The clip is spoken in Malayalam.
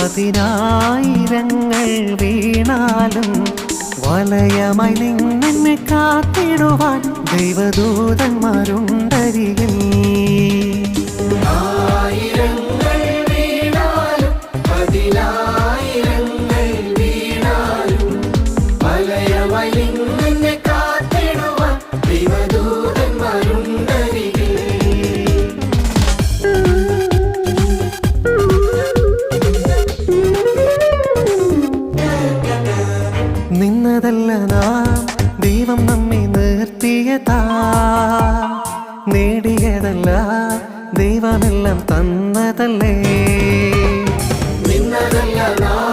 പതിനായിരങ്ങൾ വീണാലും വലയമായി നിന്നെ കാത്തിടുവാൻ ദൈവദൂതന്മാരുണ്ടരികിൽ. ആയിരങ്ങൾ വീണാലും പതിനായിരങ്ങൾ വീണാലും വലയമായി നിന്നതല്ല നാം. ദൈവം നമ്മെ നിർത്തിയതാ. നേടിയതല്ല ദൈവമെല്ലാം തന്നതല്ലേ? നിന്നതല്ല നാം.